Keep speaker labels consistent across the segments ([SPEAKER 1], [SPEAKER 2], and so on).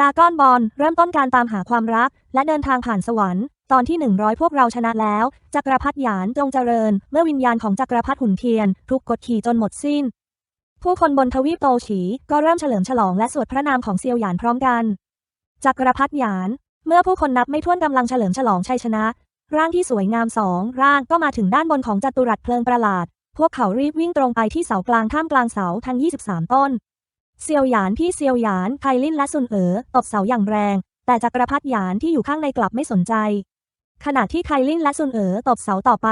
[SPEAKER 1] ดาก้อนบอลเริ่มต้นการตามหาความรัก และเดินทางผ่านสวรรค์ ตอนที่ 100 พวกเราชนะแล้ว จักรพรรดิหยานจงเจริญ เมื่อวิญญาณของจักรพรรดิหุ่นเทียน ถูกกดขี่จนหมดสิ้น ผู้คนบนทวีปโตฉีก็เริ่มเฉลิมฉลองและสวดพระนามของเซียวหยานพร้อมกัน จักรพรรดิหยาน เมื่อผู้คนนับไม่ถ้วนกำลังเฉลิมฉลองชัยชนะ ร่างที่สวยงามสองร่างก็มาถึงด้านบนของจัตุรัสเพลิงประหลาด พวกเขารีบวิ่งตรงไปที่เสากลางท่ามกลางเสาทั้ง 23 ต้น เซียวหยานพี่เซียวหยานไคลินและซุนเอ๋อตบเสาอย่างแรง แต่จักรพรรดิหยานที่อยู่ข้างในกลับไม่สนใจ ขณะที่ไคลินและซุนเอ๋อตบเสาต่อไป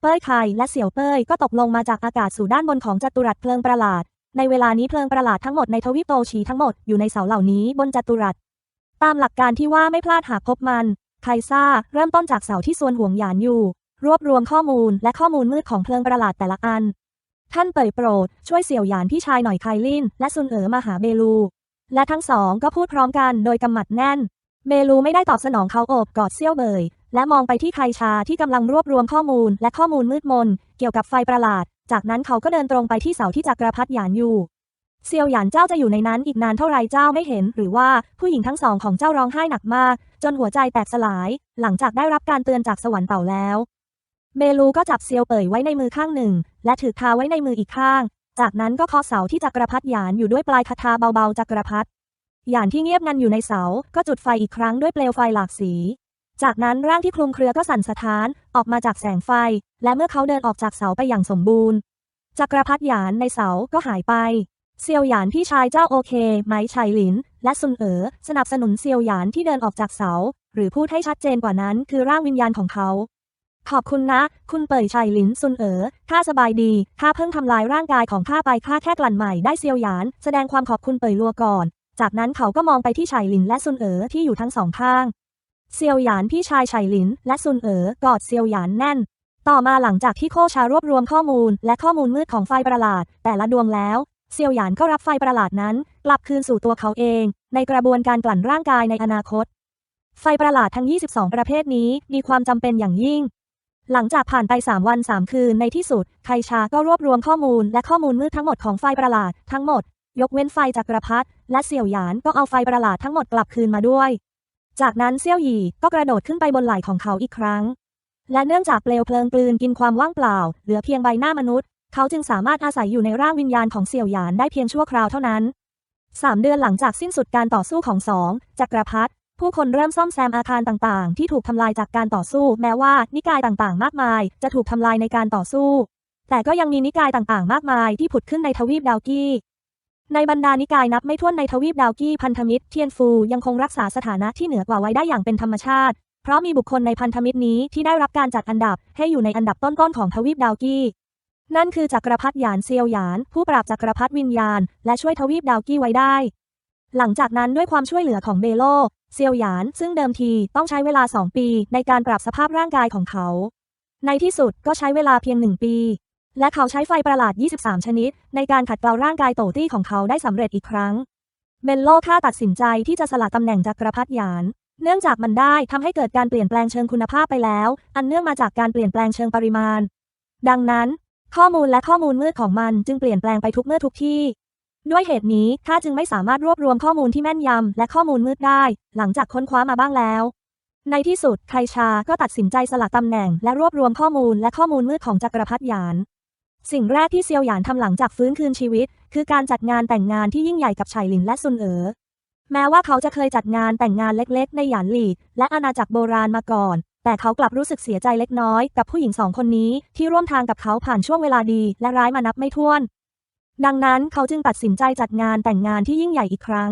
[SPEAKER 1] เป้ยไคและเสี่ยวเป้ยก็ตกลงมาจากอากาศสู่ด้านบนของจัตุรัสเพลิงประหลาด ในเวลานี้เพลิงประหลาดทั้งหมดในทวีปโตชีทั้งหมดอยู่ในเสาเหล่านี้บนจัตุรัส ตามหลักการที่ว่าไม่พลาดหากพบมัน ไคซ่าเริ่มต้นจากเสาที่ส่วนห่วงหยานอยู่ รวบรวมข้อมูลและข้อมูลมืดของเพลิงประหลาดแต่ละอัน ท่านเป่ยโปรด ช่วยเสี่ยวหยานพี่ชายหน่อยไคลิน และซุนเอ๋อมาหาเบลู และทั้งสองก็พูดพร้อมกันโดยกำหมัดแน่น เบลูไม่ได้ตอบสนองเขาโอบกอดเซี่ยวเบย และมองไปที่ไคชาที่กำลังรวบรวมข้อมูล และข้อมูลมืดมน เกี่ยวกับไฟประหลาด จากนั้นเขาก็เดินตรงไปที่เสาที่จักรพรรดิหยานอยู่ เซียวหยานเจ้าจะอยู่ในนั้นอีกนานเท่าไรเจ้าไม่เห็น หรือว่าผู้หญิงทั้งสองของเจ้าร้องไห้หนักมาก จนหัวใจแตกสลาย หลังจากได้รับการเตือนจากสวรรค์เต่าแล้ว เมลูก็จับเซียวเป่ยไว้ในมือข้างหนึ่ง และถือคาไว้ในมืออีกข้าง จากนั้นก็เคาะเสาที่จักรพรรดิหยานอยู่ด้วยปลายคาถาเบาๆจักรพรรดิหยานที่เงียบงันอยู่ในเสา ก็จุดไฟอีกครั้งด้วยเปลวไฟหลากสี จากนั้นร่างที่คลุมเครือก็สั่นสะท้านออกมาจากแสงไฟ และเมื่อเขาเดินออกจากเสาไปอย่างสมบูรณ์ จักรพรรดิหยานในเสาก็หายไป เซียวหยานพี่ชายเจ้าโอเคไหมไฉหลิน และซุนเอ๋อสนับสนุนเซียวหยานที่เดินออกจากเสา หรือพูดให้ชัดเจนกว่านั้นคือร่างวิญญาณของเขา ขอบคุณนะ คุณเป่ยไฉหลินซุนเอ๋อข้าสบายดี ข้าเพิ่งทำลายร่างกายของข้าไปข้าแค่กลั่นใหม่ได้เซียวหยาน แสดงความขอบคุณเป่ยลัวก่อน จากนั้นเขาก็มองไปที่ไฉหลินและซุนเอ๋อที่อยู่ทั้งสองข้าง เซียวหยานพี่ชายไฉหลินและซุนเอ๋อกอดเซียวหยานแน่น ต่อมาหลังจากที่โคชารวบรวมข้อมูล และข้อมูลมืดของไฟประหลาด แต่ละดวงแล้ว เซียวหยานก็รับไฟประหลาดนั้น กลับคืนสู่ตัวเขาเอง ในกระบวนการกลั่นร่างกายในอนาคต ไฟประหลาดทั้ง 22 ประเภทนี้มีความจำเป็นอย่างยิ่ง หลังจากผ่านไป 3 วัน 3 คืนในที่สุด ไคชาก็รวบรวมข้อมูลและข้อมูลมืดทั้งหมดของไฟประหลาดทั้งหมด ยกเว้นไฟจักรพรรดิและเสี่ยวหยานก็เอาไฟประหลาดทั้งหมดกลับคืนมาด้วย จากนั้นเซี่ยวหยี่ก็กระโดดขึ้นไปบนไหล่ของเขาอีกครั้ง และเนื่องจากเปลวเพลิงกลืนกินความว่างเปล่า เหลือเพียงใบหน้ามนุษย์ เขาจึงสามารถอาศัยอยู่ในร่างวิญญาณของเสี่ยวหยานได้เพียงชั่วคราวเท่านั้นสามเดือนหลังจากสิ้นสุดการต่อสู้ของสองจักรพรรดิ ผู้คนเริ่มซ่อมแซมอาคารต่างๆ ที่ถูกทำลายจากการต่อสู้ แม้ว่านิกายต่างๆ มากมาย จะถูกทำลายในการต่อสู้ แต่ก็ยังมีนิกายต่างๆ มากมายที่ผุดขึ้นในทวีปดาวกี้ ในบรรดานิกายนับไม่ถ้วนในทวีปดาวกี้พันธมิตรเทียนฟูยังคงรักษาสถานะที่เหนือกว่าไว้ได้อย่างเป็นธรรมชาติ เพราะมีบุคคลในพันธมิตรนี้ที่ได้รับการจัดอันดับ ให้อยู่ในอันดับต้นๆของทวีปดาวกี้ นั่นคือจักรพรรดิหยานเซียวหยาน ผู้ปราบจักรพรรดิวิญญาณ และช่วยทวีปดาวกี้ไว้ได้หลังจากนั้นด้วยความช่วยเหลือของเบโล เซียวหยาน ซึ่งเดิมทีต้องใช้เวลา 2 ปีในการปรับสภาพร่างกายของเขา ในที่สุดก็ใช้เวลาเพียงหนึ่งปี และเขาใช้ไฟประหลาด 23 ชนิด ในการขัดเกลาร่างกายโตตี้ของเขาได้สำเร็จอีกครั้ง เมนโลค่าตัดสินใจที่จะสละตำแหน่งจักรพรรดิหยาน เนื่องจากมันได้ทำให้เกิดการเปลี่ยนแปลงเชิงคุณภาพไปแล้ว อันเนื่องมาจากการเปลี่ยนแปลงเชิงปริมาณ ดังนั้น ข้อมูลและข้อมูลมืดของมันจึงเปลี่ยนแปลงไปทุกเมื่อทุกที่ ด้วยเหตุนี้ข้าจึงไม่สามารถรวบรวมข้อมูลที่แม่นยำ และข้อมูลมืดได้ หลังจากค้นคว้ามาบ้างแล้ว ในที่สุดไคชาก็ตัดสินใจสละตำแหน่ง และรวบรวมข้อมูลและข้อมูลมืดของจักรพรรดิหยาน สิ่งแรกที่เซียวหยานทำหลังจากฟื้นคืนชีวิต คือการจัดงานแต่งงานที่ยิ่งใหญ่กับไฉหลินและซุนเอ๋อแม้ว่าเขาจะเคยจัดงานแต่งงานเล็กๆ ในหยานหลีและอาณาจักรโบราณมาก่อน แต่เขากลับรู้สึกเสียใจเล็กน้อยกับผู้หญิงสองคนนี้ที่ร่วมทางกับเขาผ่านช่วงเวลาดีและร้ายมานับไม่ถ้วน ดังนั้นเขาจึงตัดสินใจจัดงานแต่งงานที่ยิ่งใหญ่อีกครั้ง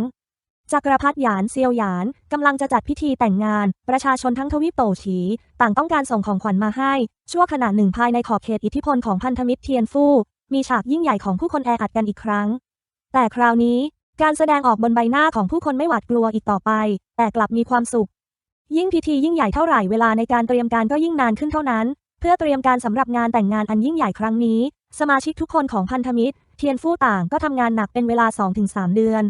[SPEAKER 1] จักรพรรดิหยานเซียวหยานกำลังจะจัดพิธีแต่งงาน ประชาชนทั้งทวีปโตฉี ต่างต้องการส่งของขวัญมาให้ ชั่วขณะหนึ่งภายในขอบเขตอิทธิพลของพันธมิตรเทียนฟู่มีฉากยิ่งใหญ่ของผู้คนแออัดกันอีกครั้ง แต่คราวนี้การแสดงออกบนใบหน้าของผู้คนไม่หวาดกลัวอีกต่อไป แต่กลับมีความสุข ยิ่งพิธียิ่งใหญ่เท่าไหร่เวลาในการเตรียมการก็ยิ่งนานขึ้นเท่านั้น เพื่อเตรียมการสำหรับงานแต่งงานอันยิ่งใหญ่ครั้งนี้ สมาชิกทุกคนของพันธมิตร เทียนฟู่ต่างก็ทำงานหนักเป็นเวลา 2-3 เดือน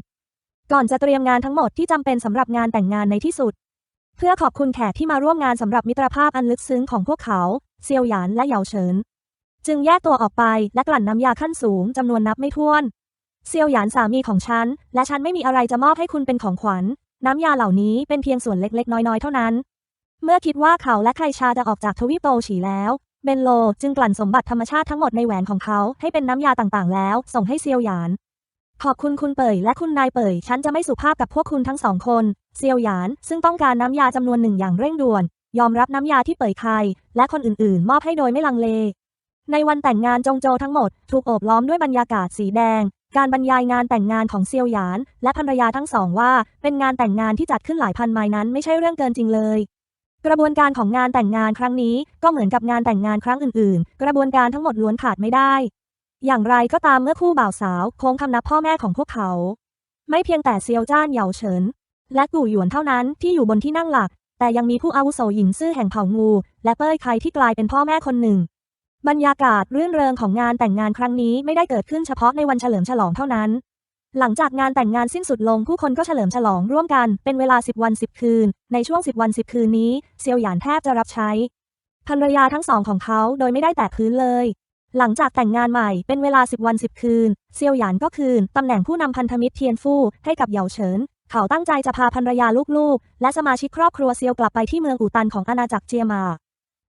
[SPEAKER 1] ก่อนจะเตรียมงานทั้งหมดที่จำเป็นสำหรับงานแต่งงานในที่สุด เพื่อขอบคุณแขกที่มาร่วมงานสำหรับมิตรภาพอันลึกซึ้งของพวกเขา เซียวหยานและเหยาเฉิน จึงแยกตัวออกไปและกลั่นน้ำยาขั้นสูงจำนวนนับไม่ถ้วน เซียวหยานสามีของฉัน และฉันไม่มีอะไรจะมอบให้คุณเป็นของขวัญ น้ำยาเหล่านี้เป็นเพียงส่วนเล็กๆ น้อยๆ เท่านั้น เมื่อคิดว่าเขาและไคชาจะออกจากทวีปโตฉีแล้ว เบนโลจึงกลั่นสมบัติธรรมชาติทั้งหมดในแหวนของเขาให้เป็นน้ำยาต่างๆ แล้ว ส่งให้เซียวหยาน ขอบคุณคุณเป่ยและคุณนายเป่ย ฉันจะไม่สุภาพกับพวกคุณทั้งสองคน เซียวหยาน ซึ่งต้องการน้ำยาจำนวนหนึ่งอย่างเร่งด่วน ยอมรับน้ำยาที่เป่ยใครและคนอื่นๆ มอบให้โดยไม่ลังเล ในวันแต่งงานจงโจทั้งหมด ถูกโอบล้อมด้วยบรรยากาศสีแดง การบรรยายงานแต่งงานของเซียวหยาน และภรรยาทั้งสองว่า เป็นงานแต่งงานที่จัดขึ้นหลายพันไมล์นั้นไม่ใช่เรื่องเกินจริงเลย กระบวนการของงานแต่งงานครั้งนี้ก็เหมือนกับงานแต่งงานครั้งอื่นๆ กระบวนการทั้งหมดล้วนขาดไม่ได้ อย่างไรก็ตามเมื่อคู่บ่าวสาวโค้งคำนับพ่อแม่ของพวกเขา ไม่เพียงแต่เซียวจ้านเหยาเฉิน และกู่หยวนเท่านั้นที่อยู่บนที่นั่งหลัก แต่ยังมีผู้อาวุโสหญิงซื่อแห่งเผ่างู และเป้ยไคที่กลายเป็นพ่อแม่คนหนึ่ง บรรยากาศรื่นเริงของงานแต่งงานครั้งนี้ไม่ได้เกิดขึ้นเฉพาะในวันเฉลิมฉลองเท่านั้น หลังจากงานแต่งงานสิ้นสุดลงผู้คนก็เฉลิมฉลองร่วมกัน เป็นเวลา 10 วัน 10 คืน ในช่วง 10 วัน 10 คืนนี้ เซียวหยานแทบจะรับใช้ภรรยาทั้งสองของเขาโดยไม่ได้แตะพื้นเลย หลังจากแต่งงานใหม่เป็นเวลา 10 วัน 10 คืน เซียวหยานก็คืนตำแหน่งผู้นำพันธมิตรเทียนฟู่ให้กับเหยาเฉิน เขาตั้งใจจะพาภรรยาลูกๆ และสมาชิกครอบครัวเซียวกลับไปที่เมืองอู่ตันของอาณาจักรเจียมา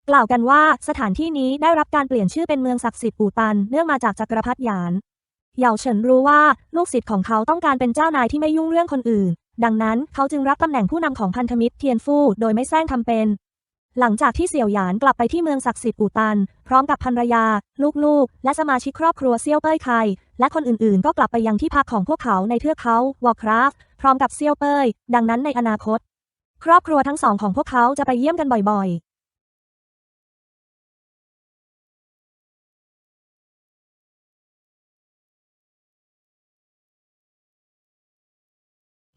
[SPEAKER 1] กล่าวกันว่าสถานที่นี้ได้รับการเปลี่ยนชื่อเป็นเมืองศักดิ์สิทธิ์อู่ตันเนื่องมาจากจักรพรรดิหยาน เหยาเฉินรู้ว่าลูกศิษย์ของเขาต้องการเป็นเจ้านายที่ไม่ยุ่งเรื่องคนอื่น ดังนั้นเขาจึงรับตำแหน่งผู้นำของพันธมิตรเทียนฟู่โดยไม่แซงทำเป็น หลังจากที่เสี่ยวหยานกลับไปที่เมืองศักดิ์สิทธิ์อู่ตัน พร้อมกับภรรยา ลูกๆ และสมาชิกครอบครัวเซี่ยวเป้ยไคและคนอื่นๆ ก็กลับไปยังที่พักของพวกเขาในเทือกเขาวอลคราฟพร้อมกับเซี่ยวเป้ย ดังนั้นในอนาคต ครอบครัวทั้งสองของพวกเขาจะไปเยี่ยมกันบ่อยๆ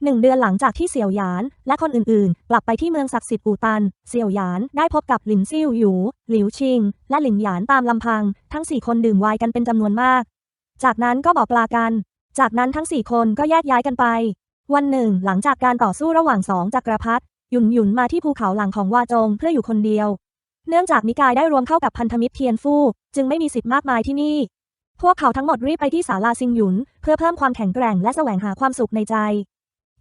[SPEAKER 1] หนึ่งเดือนหลังจากที่เสี่ยวหยาน และคนอื่นๆ กลับไปที่เมืองศักดิ์สิทธิ์อู่ตัน เสี่ยวหยานได้พบกับหลินซิ่วหยู หลิวชิง และหลินหยานตามลำพัง ทั้งสี่คนดื่มไวน์กันเป็นจำนวนมาก จากนั้นก็บอกปลากัน จากนั้นทั้งสี่คนก็แยกย้ายกันไป วันหนึ่ง หลังจากการต่อสู้ระหว่างสองจักรพรรดิหยุนหยุนมาที่ภูเขาหลังของวาจงเพื่ออยู่คนเดียว เนื่องจากนิกายได้รวมเข้ากับพันธมิตรเทียนฟู่จึงไม่มีสิทธิ์มากมายที่นี่พวกเขาทั้งหมดรีบไปที่ศาลาซิงหยุน เพื่อเพิ่มความแข็งแกร่งและแสวงหาความสุขในใจ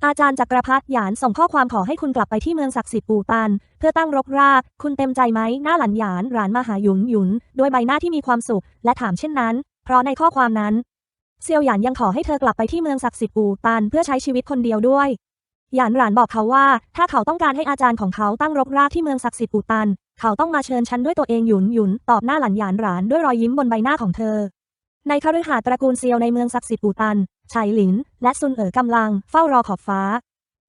[SPEAKER 1] อาจารย์จักรพรรดิหยานส่งข้อความขอให้คุณกลับไปที่เมืองศักดิ์สิทธิ์ปูตัน เพื่อตั้งรกราก คุณเต็มใจไหมหน้าหลันหยานหลานมาหาหยุนหยุนด้วยใบหน้าที่มีความสุข และถามเช่นนั้น เพราะในข้อความนั้นเซียวหยานยังขอให้เธอกลับไปที่เมืองศักดิ์สิทธิ์ปูตันเพื่อใช้ชีวิตคนเดียวด้วยหยานหลานบอกเขาว่า ถ้าเขาต้องการให้อาจารย์ของเขาตั้งรกรากที่เมืองศักดิ์สิทธิ์ปูตัน เขาต้องมาเชิญฉันด้วยตัวเองหยุนหยุนตอบหน้าหลันหยานหลานด้วยรอยยิ้มบนใบหน้าของเธอ ในคฤหาสน์ตระกูลเซียวในเมืองศักดิ์สิทธิ์ปูตันไฉหลิน และซุนเอ๋อกำลังเฝ้ารอขอบฟ้า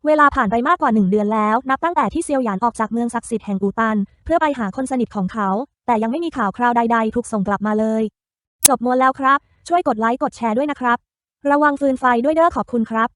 [SPEAKER 1] เวลาผ่านไปมากกว่าหนึ่งเดือนแล้ว นับตั้งแต่ที่เซียวหยานออกจากเมืองศักดิ์สิทธิ์แห่งปูตัน เพื่อไปหาคนสนิทของเขา แต่ยังไม่มีข่าวคราวใด ๆ ถูกส่งกลับมาเลย จบมวนแล้วครับ ช่วยกดไลค์กดแชร์ด้วยนะครับ ระวังฟืนไฟด้วยเด้อขอบคุณครับ